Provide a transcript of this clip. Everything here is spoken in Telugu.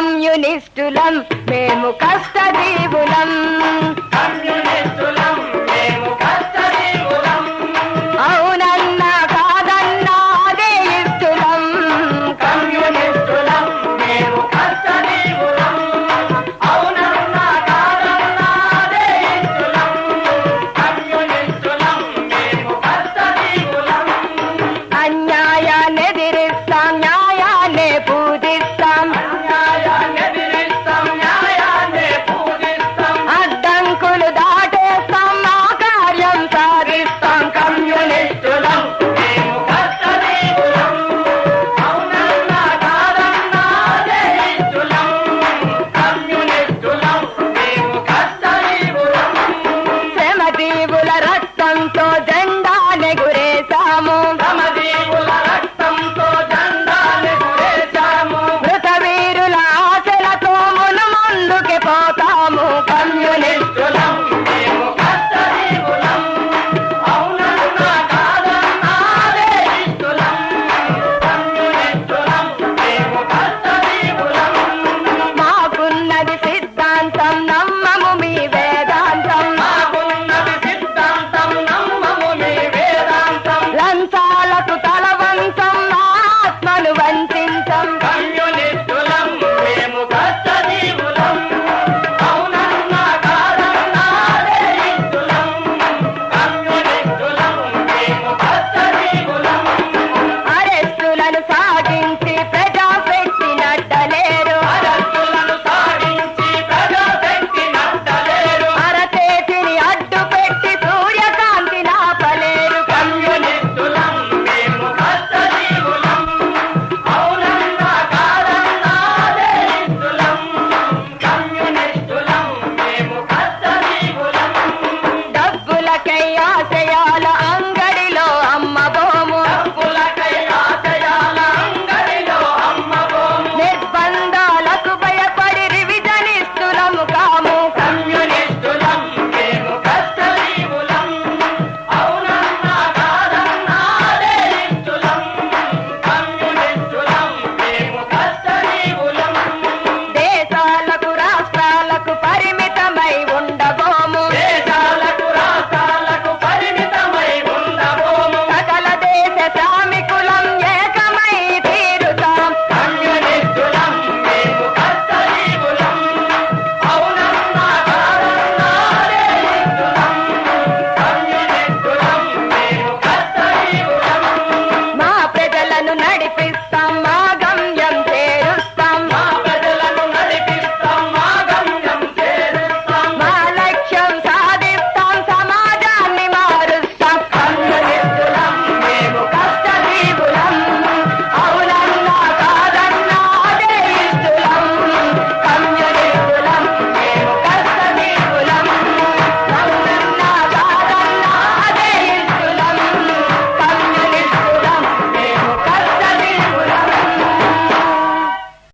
కమ్యూనిస్టులం మేము కష్టజీవులం. కమ్యూనిస్టులం. come.